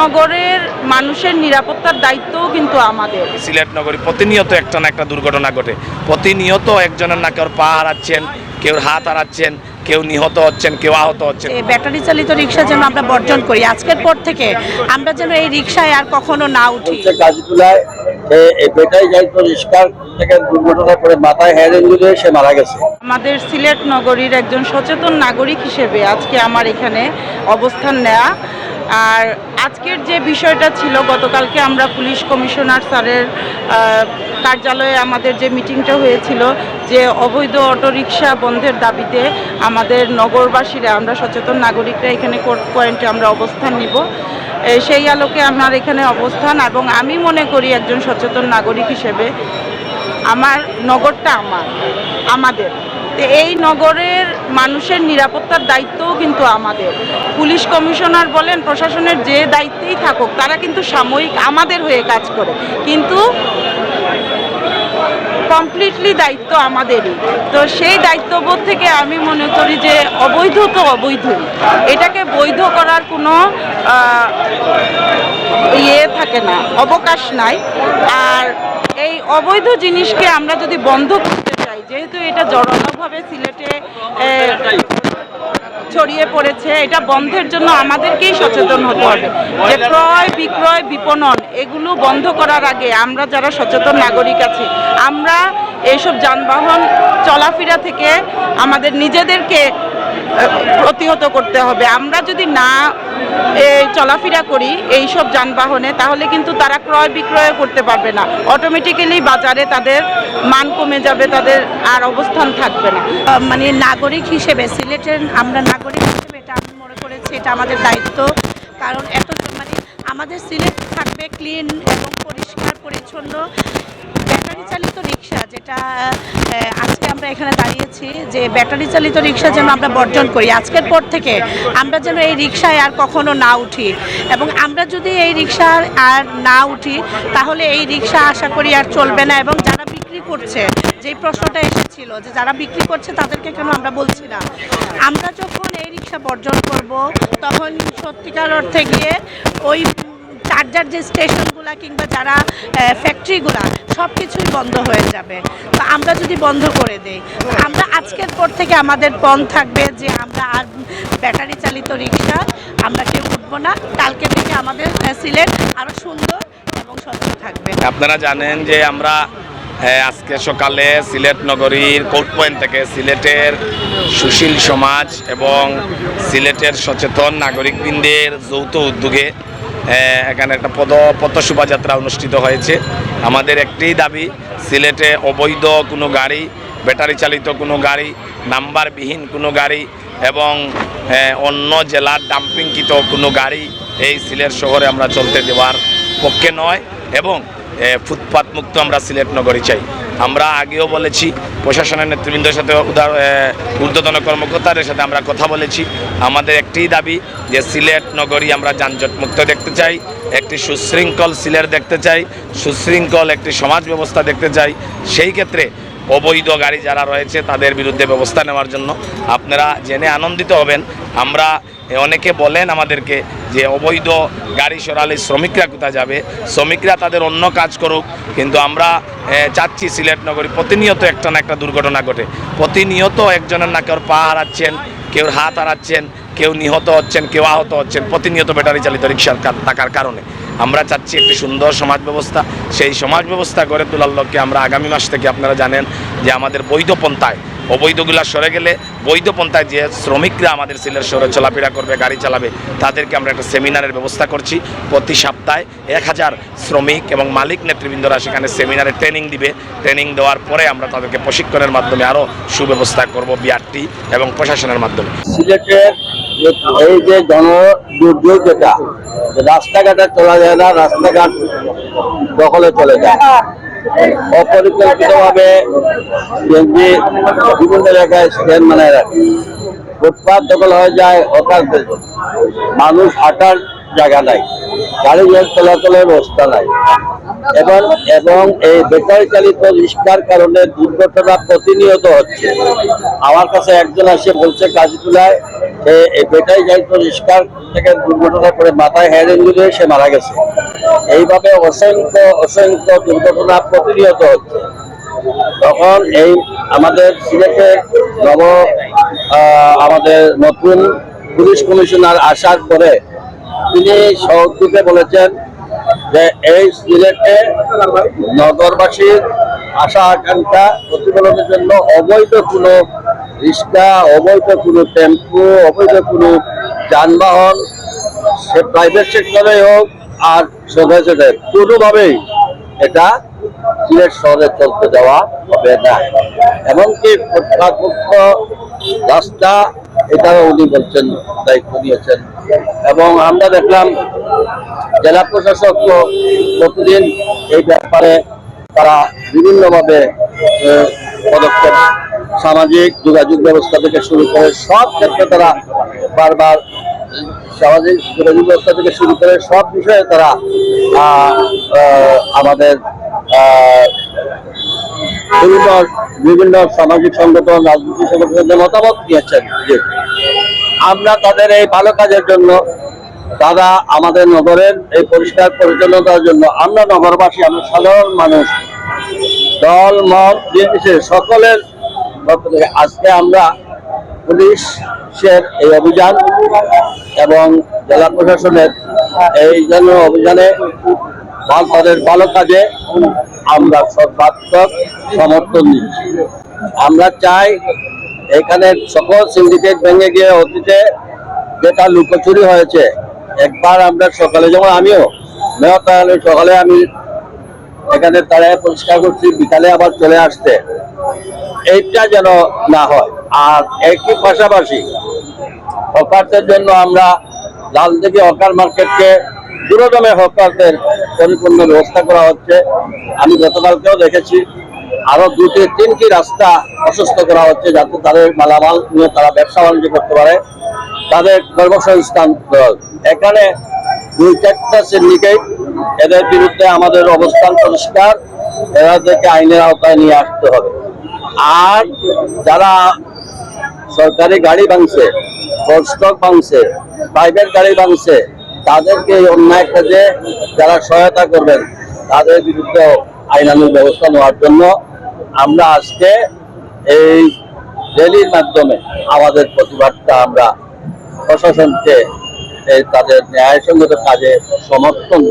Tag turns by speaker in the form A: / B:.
A: নগরের মানুষের নিরাপত্তার দায়িত্বও কিন্তু আমাদের।
B: সিলেট নগরী প্রতিনিয়ত একটা না একটা দুর্ঘটনা ঘটে। প্রতিনিয়ত একজনের না কেউ পা হারাচ্ছেন কেউ হাত হারাচ্ছেন কেউ নিহত হচ্ছেন কেউ আহত হচ্ছেন।
C: ব্যাটারি চালিত রিক্সা যেন আমরা বর্জন করি আজকের পর থেকে আমরা যেন এই রিক্সায় আর কখনো না উঠি।
D: হচ্ছে গাজীপুরায় সে এই বেটাই যাইতো রিস্কার থেকে দুর্ঘটনা করে মাথায় হেড ইঞ্জুরি সে মারা গেছে।
A: আমাদের সিলেট নগরীর একজন সচেতন নাগরিক হিসেবে আজকে আমার এখানে অবস্থান নেওয়া আর আজকের যে বিষয়টা ছিল, গতকালকে আমরা পুলিশ কমিশনার স্যারের কার্যালয়ে আমাদের যে মিটিংটা হয়েছিল, যে অবৈধ অটোরিকশা বন্ধের দাবিতে আমাদের নগরবাসীরা, আমরা সচেতন নাগরিকরা এখানে কোর্ট পয়েন্টে আমরা অবস্থান নিব। সেই আলোকে আমার এখানে অবস্থান এবং আমি মনে করি একজন সচেতন নাগরিক হিসেবে আমার নগরটা আমার, আমাদের। এই নগরের মানুষের নিরাপত্তার দায়িত্বও কিন্তু আমাদের। পুলিশ কমিশনার বলেন, প্রশাসনের যে দায়িত্বেই থাকুক, তারা কিন্তু সাময়িক আমাদের হয়ে কাজ করে। কিন্তু কমপ্লিটলি দায়িত্ব আমাদেরই। তো সেই দায়িত্ববোধ থেকে আমি মনে করি যে, অবৈধ তো অবৈধ এটাকে বৈধ করার কোনো ইয়ে থাকে না, অবকাশ নাই। আর এই অবৈধ জিনিসকে আমরা যদি বন্ধ করতে চাই, যেহেতু এটা জড়ানোভাবে সিলেটে ছড়িয়ে পড়েছে, এটা বন্ধের জন্য আমাদেরকেই সচেতন হতে হবে। যে ক্রয়, বিক্রয়, বিপণন, এগুলো বন্ধ করার আগে আমরা যারা সচেতন নাগরিক আছি, আমরা এইসব যানবাহন চলাফেরা থেকে আমাদের নিজেদেরকে প্রতিহত করতে হবে। আমরা যদি না চলাফেরা করি এই সব যানবাহনে, তাহলে কিন্তু তারা ক্রয় বিক্রয় করতে পারবে না। অটোমেটিক্যালি বাজারে তাদের মান কমে যাবে, তাদের আর অবস্থান থাকবে না।
C: মানে নাগরিক হিসেবে, সিলেটের আমরা নাগরিক হিসেবে এটা আমি মনে করেছি, এটা আমাদের দায়িত্ব। কারণ এত মানে আমাদের সিলেট থাকবে ক্লিন এবং পরিচ্ছন্ন। ব্যাটারি চালিত রিক্সা যেটা আজকে আমরা এখানে দাঁড়িয়েছি যে ব্যাটারি চালিত রিক্সা যেন আমরা বর্জন করি। আজকের পর থেকে আমরা যেন এই রিক্সায় আর কখনো না উঠি এবং আমরা যদি এই রিক্সা আর না উঠি, তাহলে এই রিক্সা আশা করি আর চলবে না এবং যারা বিক্রি করছে, যেই প্রশ্নটা এসেছিল যে যারা বিক্রি করছে তাদেরকে কেন আমরা বলছি না? আমরা যখন এই রিক্সা বর্জন করব, তখন সত্যিকার অর্থে গিয়ে ওই চার্জার যে স্টেশনগুলা কিংবা যারা ফ্যাক্টরিগুলা সব কিছুই বন্ধ হয়ে যাবে। তো আমরা যদি বন্ধ করে দেই আমরা আজকের পর থেকে আমাদের পণ থাকবে যে আমরা আর ব্যাটারি চালিত রিক্সা আমরা কেউ উঠবো না। কালকে থেকে আমাদের সিলেট আরও সুন্দর এবং স্বচ্ছ থাকবে।
B: আপনারা জানেন যে আমরা আজকে সকালে সিলেট নগরীর কোর্ট পয়েন্ট থেকে সিলেটের সুশীল সমাজ এবং সিলেটের সচেতন নাগরিকবৃন্দের যৌথ উদ্যোগে এখানে একটা পদ পথ শোভাযাত্রা অনুষ্ঠিত হয়েছে। আমাদের একটাই দাবি, সিলেটে অবৈধ কোনো গাড়ি, ব্যাটারি চালিত কোনো গাড়ি, নাম্বারবিহীন কোনো গাড়ি এবং অন্য জেলার ডাম্পিংকৃত কোনো গাড়ি এই সিলেট শহরে আমরা চলতে দেওয়ার পক্ষে নয় এবং ফুটপাত মুক্ত আমরা সিলেট নগরী চাই। আমরা আগেও বলেছি, প্রশাসনের নেতৃবৃন্দের সাথে উদার ঊর্ধ্বতন কর্মকর্তাদের সাথে আমরা কথা বলেছি। আমাদের একটি দাবি যে সিলেট নগরী আমরা যানজটমুক্ত দেখতে চাই, একটি সুশৃঙ্খল সিলেট দেখতে চাই, সুশৃঙ্খল একটি সমাজ ব্যবস্থা দেখতে চাই। সেই ক্ষেত্রে অবৈধ গাড়ি যারা রয়েছে, তাদের বিরুদ্ধে ব্যবস্থা নেওয়ার জন্য আপনারা জেনে আনন্দিত হবেন। আমরা অনেকে বলেন আমাদেরকে যে অবৈধ গাড়ি সরালে শ্রমিকরা কোথায় যাবে? শ্রমিকরা তাদের অন্য কাজ করুক, কিন্তু আমরা চাচ্ছি সিলেট নগরী প্রতিনিয়ত একটা না একটা দুর্ঘটনা ঘটে। প্রতিনিয়ত একজনের না কেউ পা হারাচ্ছেন, কেউ হাত হারাচ্ছেন, কেউ নিহত হচ্ছেন, কেউ আহত হচ্ছেন, প্রতিনিয়ত ব্যাটারি চালিত রিক্সার থাকার কারণে। আমরা চাচ্ছি একটি সুন্দর সমাজ ব্যবস্থা। সেই সমাজ ব্যবস্থা গড়ে তোলার লক্ষ্যে আমরা আগামী মাস থেকে আপনারা জানেন যে আমাদের বৈধ পন্থায় অবৈধগুলা সরে গেলে বৈধ পন্থায় যে শ্রমিকরা আমাদের সিলেট শহরে চলাফেরা করবে, গাড়ি চালাবে, তাদেরকে আমরা একটা সেমিনারের ব্যবস্থা করছি। প্রতি সপ্তাহে এক হাজার শ্রমিক এবং মালিক নেতৃবৃন্দরা সেখানে সেমিনারে ট্রেনিং দিবে। ট্রেনিং দেওয়ার পরে আমরা তাদেরকে প্রশিক্ষণের মাধ্যমে আরও সুব্যবস্থা করব বিআরটি এবং প্রশাসনের মাধ্যমে।
D: সিলেটের এই যে রাস্তাঘাটে চলা যায় না, রাস্তাঘাট দখলে চলে যায়। অপরিকল্পিতভাবে সিএনজি বিভিন্ন জায়গায় স্ট্যান্ড বানায় রাখে। ফুটপাত দখল হয়ে যায় অকাল মানুষ হাঁটার জায়গা নাই। গাড়ি চলাচলের ব্যবস্থা নাই। এবং এবং এই ব্যাটারি চালিত রিক্সার কারণে দুর্ঘটনা প্রতিনিয়ত হচ্ছে। আমার কাছে একজন আসে বলছে কাজীতুলায় রিক্সার থেকে দুর্ঘটনা করে মাথায় সে মারা গেছে। এইভাবে অসংখ্য অসংখ্য দুর্ঘটনা প্রতিনিয়ত হচ্ছে। তখন এই আমাদের সিলেটে নব আমাদের নতুন পুলিশ কমিশনার আসার পরে তিনি সহযোগে বলেছেন যে এই সিলেটে নগরবাসীর আশা আকাঙ্ক্ষা প্রতিফলনের জন্য অবৈধ কোনো রিক্সা, অবৈধ কোনো টেম্পু, অবৈধ কোনো যানবাহন, সে প্রাইভেট সেক্টরে হোক আর সরকারি সেক্টরে কোনোভাবেই এটা সিলেট শহরে চলতে দেওয়া হবে না। এমনকি ফুটপাতমুক্ত রাস্তা, এটাও উনি বলছেন, দায়িত্ব নিয়েছেন। এবং আমরা দেখলাম জেলা প্রশাসক তো প্রতিদিন এই ব্যাপারে তারা বিভিন্নভাবে পদক্ষেপ সামাজিক যোগাযোগ ব্যবস্থা থেকে শুরু করে সব ক্ষেত্রে তারা বারবার সামাজিক যোগাযোগ ব্যবস্থা থেকে শুরু করে সব বিষয়ে তারা আমাদের বিভিন্ন বিভিন্ন সামাজিক সংগঠন, রাজনৈতিক সংগঠনের মতামত নিয়েছেন যে আমরা তাদের এই ভালো কাজের জন্য, তারা আমাদের নগরের এই পরিষ্কার পরিচ্ছন্নতার জন্য আমরা নগরবাসী, আমরা সাধারণ মানুষ, দল, মত নির্বিশেষে সকলের আজকে আমরা পুলিশের এই অভিযান এবং জেলা প্রশাসনের এই জন্য অভিযানে তাদের ভালো কাজে আমরা সর্বাত্মক সমর্থন দিচ্ছি। আমরা চাই এখানে সকল সিন্ডিকেট ভেঙে গিয়ে অতীতে যেটা লুকোচুরি হয়েছে, একবার আমরা সকালে, যেমন আমিও, মেয়র তাহলে সকালে আমি এখানে তারা পরিষ্কার করছি, বিকালে আবার চলে আসতে। এইটা যেন না হয়। আর একই পাশাপাশি হকারদের জন্য আমরা লালদিঘি হকার মার্কেটকে দূরদমে হকারদের পরিপূর্ণ ব্যবস্থা করা হচ্ছে। আমি গতকালকেও দেখেছি আরও দুটি তিনটি রাস্তা প্রশস্ত করা হচ্ছে যাতে তাদের মালামাল নিয়ে তারা ব্যবসা বাণিজ্য করতে পারে। তাদের কর্মসংস্থান এখানে দুই চারটা সিন্ডিকেট এদের বিরুদ্ধে আমাদের অবস্থান পরিষ্কার। এদেরকে আইনের আওতায় নিয়ে আসতে হবে। আর যারা সরকারি গাড়ি ভাঙছে স্টক ভাঙছে প্রাইভেট গাড়ি ভাঙছে, তাদেরকে অন্যায় কাজে যারা সহায়তা করবেন, তাদের বিরুদ্ধে আইনানুগ ব্যবস্থা নেওয়ার জন্য আমরা আজকে এই র্যালির মাধ্যমে আমাদের প্রতিবাদটা আমরা প্রশাসনকে তাদের ন্যায়সঙ্গত কাজে সমর্থন